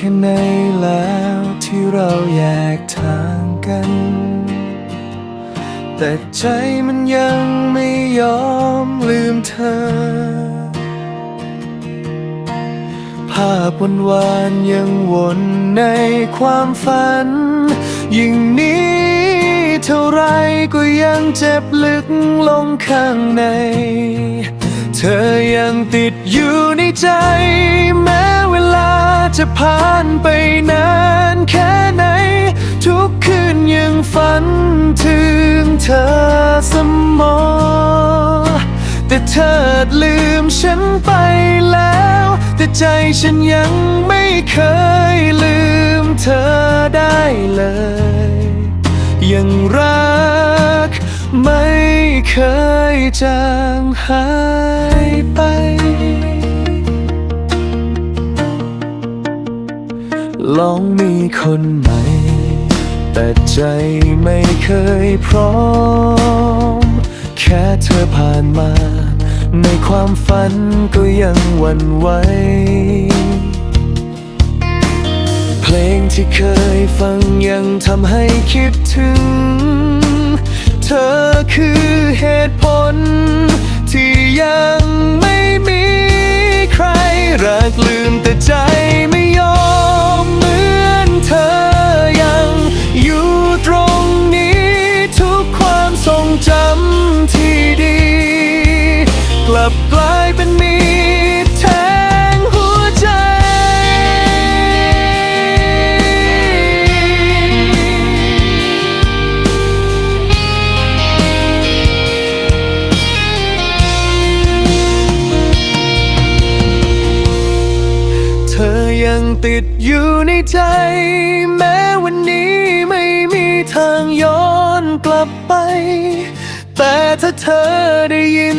แค่ไหนแล้วที่เราแยกทางกัน แต่ใจมันยังไม่ยอมลืมเธอ ภาพวันวานยังวนในความฝัน ยิ่งนี้เท่าไรก็ยังเจ็บลึกลงข้างใน เธอยังติดอยู่ในใจแม้ จะผ่านไปนานแค่ไหน ทุกคืนยังฝันถึงเธอเสมอแต่เธอลืมฉันไปแล้ว แต่ใจฉันยังไม่เคยลืมเธอได้เลย ยังรักไม่เคยจางหายไป ลองมีคนใหม่ แต่ใจไม่เคยพร้อม แค่เธอผ่านมา ในความฝันก็ยังหวั่นไหวเพลงที่เคยฟังยังทำให้คิดถึง เธอคือเหตุผล ที่ยังไม่มีใครรักลืมแต่ใจไม่ จำที่ดี กลับกลายเป็นมีแทงหัวใจ เธอยังติดอยู่ในใจ แม้วันนี้ ลับไป แต่ถ้าเธอได้ยิน